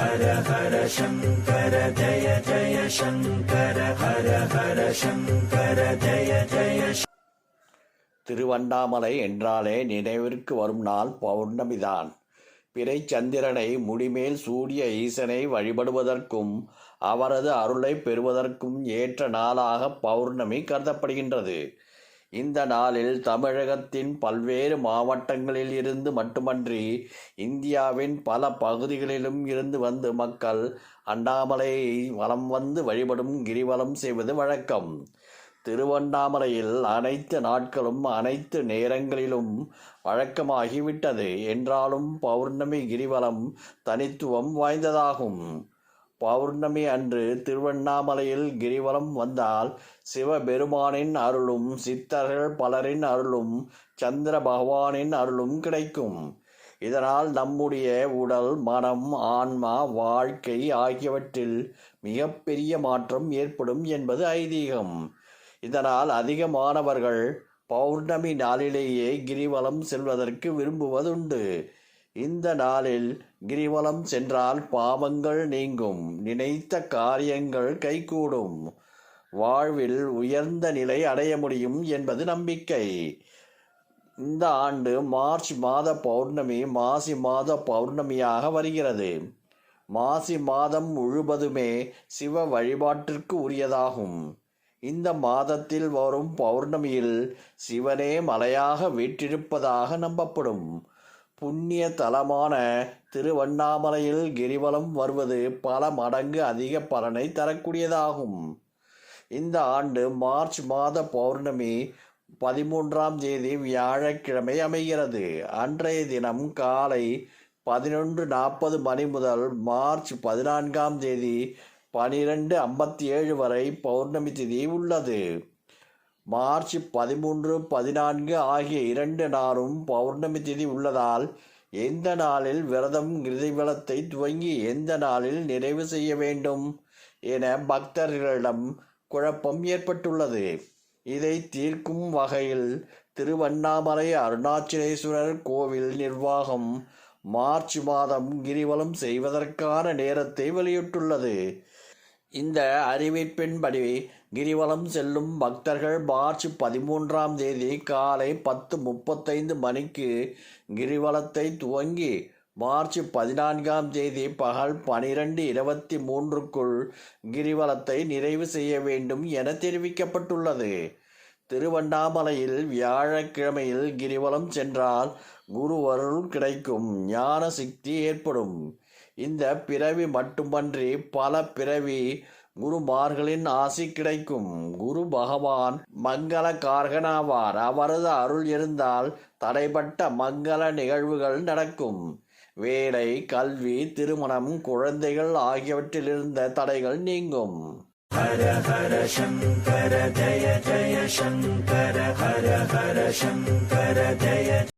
ஹர ஹர சங்கர ஜய ஜய சங்கர ஹர ஹர சங்கர ஜய ஜய திருவண்ணாமலை என்றாலே நினைவிற்கு வரும் நாள் பௌர்ணமிதான். பிறை சந்திரனை முடிமேல் சூரிய ஈசனை வழிபடுவதற்கும் அவரது அருளை பெறுவதற்கும் ஏற்ற நாளாக பௌர்ணமி கருதப்படுகின்றது. இந்த நாளில் தமிழகத்தின் பல்வேறு மாவட்டங்களில் இருந்து மட்டுமன்றி இந்தியாவின் பல பகுதிகளிலும் இருந்து வந்து மக்கள் அண்ணாமலையை வலம் வந்து வழிபடும் கிரிவலம் செய்வது வழக்கம். திருவண்ணாமலையில் அனைத்து நாட்களும் அனைத்து நேரங்களிலும் வழக்கமாகிவிட்டது. என்றாலும் பௌர்ணமி கிரிவலம் தனித்துவம் வாய்ந்ததாகும். பௌர்ணமி அன்று திருவண்ணாமலையில் கிரிவலம் வந்தால் சிவபெருமானின் அருளும் சித்தர்கள் பலரின் அருளும் சந்திர பகவானின் அருளும் கிடைக்கும். இதனால் நம்முடைய உடல் மனம் ஆன்மா வாழ்க்கை ஆகியவற்றில் மிகப்பெரிய மாற்றம் ஏற்படும் என்பது ஐதீகம். இதனால் அதிகமானவர்கள் பௌர்ணமி நாளிலேயே கிரிவலம் செல்வதற்கு விரும்புவதுண்டு. இந்த நாளில் கிரிவலம் சென்றால் பாவங்கள் நீங்கும். நினைத்த காரியங்கள் கைகூடும். வாழ்வில் உயர்ந்த நிலை அடைய முடியும் என்பது நம்பிக்கை. இந்த ஆண்டு மார்ச் மாத பௌர்ணமி மாசி மாத பௌர்ணமியாக வருகிறது. மாசி மாதம் முழுவதுமே சிவ வழிபாட்டிற்கு உரியதாகும். இந்த மாதத்தில் வரும் பௌர்ணமியில் சிவனே மலையாக வீற்றிருப்பதாக நம்பப்படும். புண்ணிய தலமான திருவண்ணாமலையில் கிரிவலம் வருவது பல மடங்கு அதிக பலனை தரக்கூடியதாகும். இந்த ஆண்டு மார்ச் மாத பௌர்ணமி பதிமூன்றாம் தேதி வியாழக்கிழமை அமைகிறது. அன்றைய தினம் காலை பதினொன்று நாற்பது மணி முதல் மார்ச் பதினான்காம் தேதி பனிரெண்டு ஐம்பத்தி ஏழு வரை பௌர்ணமி திதி உள்ளது. மார்ச் பதிமூன்று பதினான்கு ஆகிய இரண்டு நாளும் பௌர்ணமி திதி உள்ளதால் எந்த நாளில் விரதம் கிரிவலத்தை துவங்கி எந்த நாளில் நிறைவு செய்ய வேண்டும் என பக்தர்களிடம் குழப்பம் ஏற்பட்டுள்ளது. இதை தீர்க்கும் வகையில் திருவண்ணாமலை அருணாச்சலேஸ்வரர் கோவில் நிர்வாகம் மார்ச் மாதம் கிரிவலம் செய்வதற்கான நேரத்தை வெளியிட்டுள்ளது. இந்த அறிவிப்பின்படி கிரிவலம் செல்லும் பக்தர்கள் மார்ச் பதிமூன்றாம் தேதி காலை பத்து முப்பத்தைந்து மணிக்கு கிரிவலத்தை துவங்கி மார்ச் பதினான்காம் தேதி பகல் பனிரெண்டு இருபத்தி மூன்றுக்குள் கிரிவலத்தை நிறைவு செய்ய வேண்டும் என தெரிவிக்கப்பட்டுள்ளது. திருவண்ணாமலையில் வியாழக்கிழமையில் கிரிவலம் சென்றால் குருவருள் கிடைக்கும் ஞான சக்தி ஏற்படும். இந்த பிறவி மட்டுமன்றி பல பிறவி குருமார்களின் ஆசி கிடைக்கும். குரு பகவான் மங்கள காரகனாவார் அவரது அருள் இருந்தால் தடைப்பட்ட மங்கள நிகழ்வுகள் நடக்கும். வேலை கல்வி திருமணம் குழந்தைகள் ஆகியவற்றில் இருந்த தடைகள் நீங்கும். ஹர ஹர சங்கர ஜய ஜய சங்கர ஹர ஹர சங்கர ஜய